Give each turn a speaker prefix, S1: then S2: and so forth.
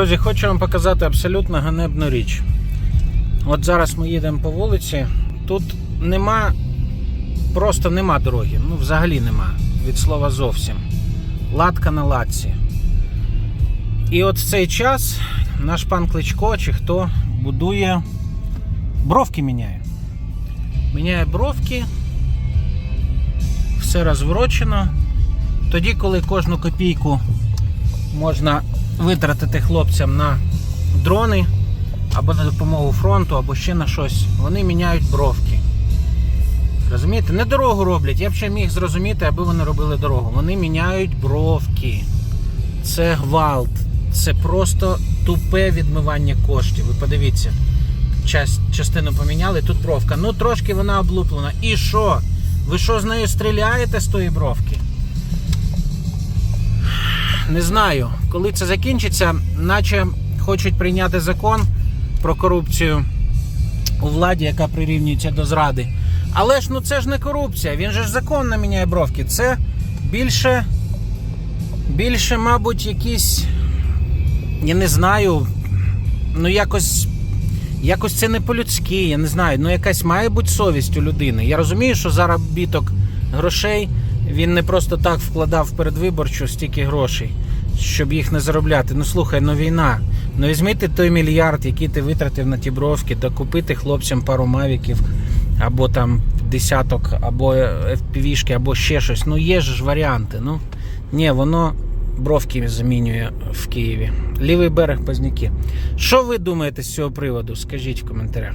S1: Друзі, хочу вам показати абсолютно ганебну річ. От зараз ми їдемо по вулиці. Тут нема, просто нема дороги. Ну, взагалі нема. Від слова зовсім. Латка на латці. І от в цей час наш пан Кличко чи хто будує бровки міняє. Міняє бровки, все розворочено. Тоді, коли кожну копійку можна витратити хлопцям на дрони або на допомогу фронту, або ще на щось, вони міняють бровки. Розумієте? Не дорогу роблять. Я б ще міг зрозуміти, аби вони робили дорогу. Вони міняють бровки. Це гвалт. Це просто тупе відмивання коштів. Ви подивіться. Час, частину поміняли, тут бровка. Ну трошки вона облуплена. І що? Ви що з нею стріляєте з тої бровки? Не знаю, коли це закінчиться, наче хочуть прийняти закон про корупцію у владі, яка прирівнюється до зради. Але ж ну це ж не корупція, він же ж законно міняє бровки. Це більше, більше, мабуть, якісь, я не знаю, ну якось. Якось це не по-людськи, я не знаю. Ну якась має бути совість у людини. Я розумію, що заробіток грошей він не просто так вкладав передвиборчу стільки грошей, щоб їх не заробляти. Ну слухай, ну війна. Ну візьмите той мільярд, який ти витратив на ті бровки, да купити хлопцям пару мавіків, або там десяток, або FPV-шки, або ще щось. Ну є ж варіанти. Ну ні, воно бровки замінює в Києві. Лівий берег Позняки. Що ви думаєте з цього приводу? Скажіть в коментарях.